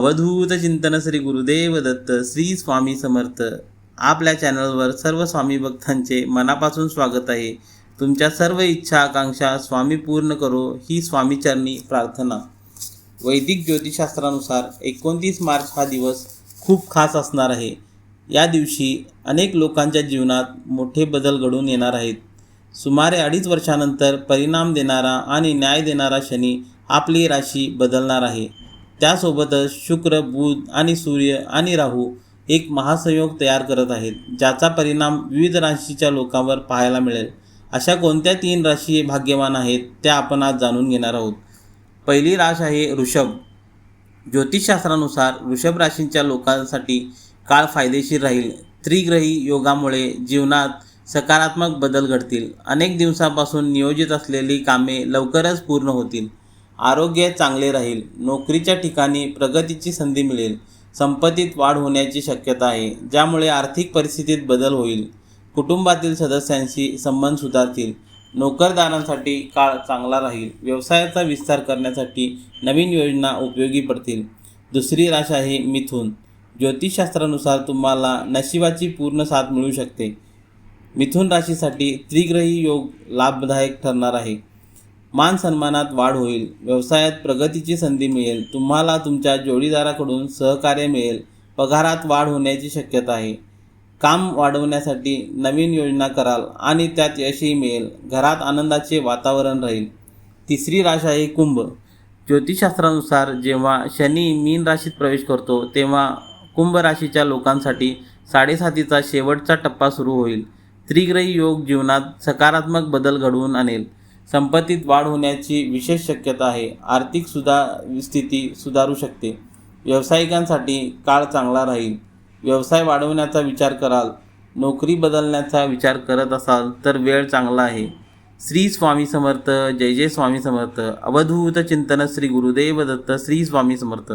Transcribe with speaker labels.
Speaker 1: अवधूत चिंतन श्री गुरुदेव दत्त श्री स्वामी समर्थ. आपल्या चॅनलवर सर्व स्वामी भक्तांचे मनापासून स्वागत आहे. तुमच्या सर्व इच्छा आकांक्षा स्वामी पूर्ण करो ही स्वामीचरणी प्रार्थना. वैदिक ज्योतिषशास्त्रानुसार एकोणतीस मार्च हा दिवस खूप खास असणार आहे. या दिवशी अनेक लोकांच्या जीवनात मोठे बदल घडून येणार आहेत. सुमारे अडीच वर्षानंतर परिणाम देणारा आणि न्याय देणारा शनी आपली राशी बदलणार आहे. त्यासोबतच शुक्र बुध आणि सूर्य आणि राहू एक महासंयोग तयार करत आहेत ज्याचा परिणाम विविध राशीच्या लोकांवर पाहायला मिळेल. अशा कोणत्या तीन राशी भाग्यवान आहेत त्या आपण आज जाणून घेणार आहोत. पहिली राश आहे ऋषभ. ज्योतिषशास्त्रानुसार वृषभ राशींच्या लोकांसाठी काळ फायदेशीर राहील. त्रिग्रही योगामुळे जीवनात सकारात्मक बदल घडतील. अनेक दिवसापासून नियोजित असलेली कामे लवकरच पूर्ण होतील. आरोग्य चांगले राहील नोकरीच्या ठिकाणी प्रगतीची संधी मिळेल संपत्तीत वाढ होण्याची शक्यता आहे ज्यामुळे आर्थिक परिस्थितीत बदल होईल. कुटुंबातील सदस्यांशी संबंध सुधारतील नोकरदारांसाठी काळ चांगला राहील व्यवसायाचा विस्तार करण्यासाठी नवीन योजना उपयोगी पडतील. दुसरी राश आहे मिथुन. ज्योतिषशास्त्रानुसार तुम्हाला नशिबाची पूर्ण साथ मिळू शकते. मिथुन राशीसाठी त्रिग्रही योग लाभदायक ठरणार आहे. मान सन्मानात वाढ होईल व्यवसायात प्रगतीची संधी मिळेल तुम्हाला तुमच्या जोडीदाराकडून सहकार्य मिळेल पगारात वाढ होण्याची शक्यता आहे. काम वाढवण्यासाठी नवीन योजना कराल आणि त्यात यशही मिळेल घरात आनंदाचे वातावरण राहील. तिसरी राश आहे कुंभ. ज्योतिषशास्त्रानुसार जेव्हा शनी मीन राशीत प्रवेश करतो तेव्हा कुंभ राशीच्या लोकांसाठी साडेसातीचा शेवटचा टप्पा सुरू होईल. त्रिग्रही योग जीवनात सकारात्मक बदल घडवून आणेल. संपत्तीत वाढ होण्याची विशेष शक्यता आहे. आर्थिक सुधा स्थिती सुधारू शकते. व्यावसायिकांसाठी काळ चांगला राहील. व्यवसाय वाढवण्याचा विचार कराल. नोकरी बदलण्याचा विचार करत असाल तर वेळ चांगला आहे. श्री स्वामी समर्थ. जय जय स्वामी समर्थ. अवधूत चिंतन श्री गुरुदेव दत्त. श्री स्वामी समर्थ.